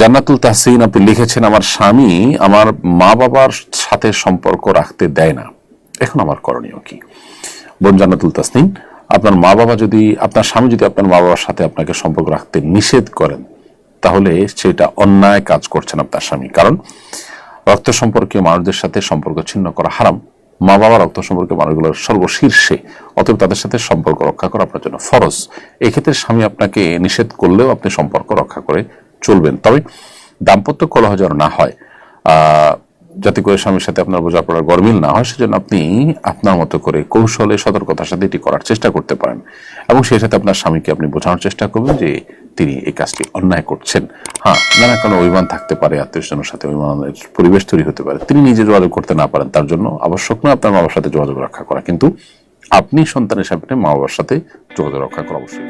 জান্নাতুল তাহসিন আপনি লিখেছেন, আমার স্বামী আমার মা বাবার সাথে সম্পর্ক রাখতে দেয় না। এখন আমার করণীয় কি? বোন জান্নাতুল তাসনিন আপনার মা বাবা যদি, আপনার স্বামী যদি আপনার মা বাবার সাথে আপনাকে সম্পর্ক রাখতে নিষেধ করেন, তাহলে সেটা অন্যায় কাজ করছেন আপনার স্বামী। কারণ রক্ত সম্পর্কীয় মানুষদের সাথে সম্পর্ক ছিন্ন করা হারাম। মা বাবা রক্ত সম্পর্কে মানুষগুলোর সর্বশীর্ষে, অতএব তাদের সাথে সম্পর্ক রক্ষা করা আপনার জন্য ফরজ। এক্ষেত্রে স্বামী আপনাকে নিষেধ করলেও আপনি সম্পর্ক রক্ষা করে চলবেন। তবে দাম্পত্য কলহ যেন না হয় যাতে করে স্বামীর সাথে আপনার বোঝাপড়ার গরমিল না হয়, সেজন্য আপনি আপনার মতো করে কৌশলে সতর্কতার সাথে এটি করার চেষ্টা করতে পারেন। এবং সেই সাথে আপনার স্বামীকে আপনি বোঝানোর চেষ্টা করবেন যে তিনি এই কাজটি অন্যায় করছেন। হ্যাঁ নানা কোনো অভিমান থাকতে পারে আত্মীয় স্বজনের সাথে অভিমানের পরিবেশ তৈরি হতে পারে। তিনি নিজে যোগাযোগ করতে না পারেন, তার জন্য আবশ্যক নয় আপনার মা বাবার সাথে যোগাযোগ রক্ষা করা। কিন্তু আপনি সন্তানের সামনে মা বাবার সাথে যোগাযোগ রক্ষা করা অবশ্যই।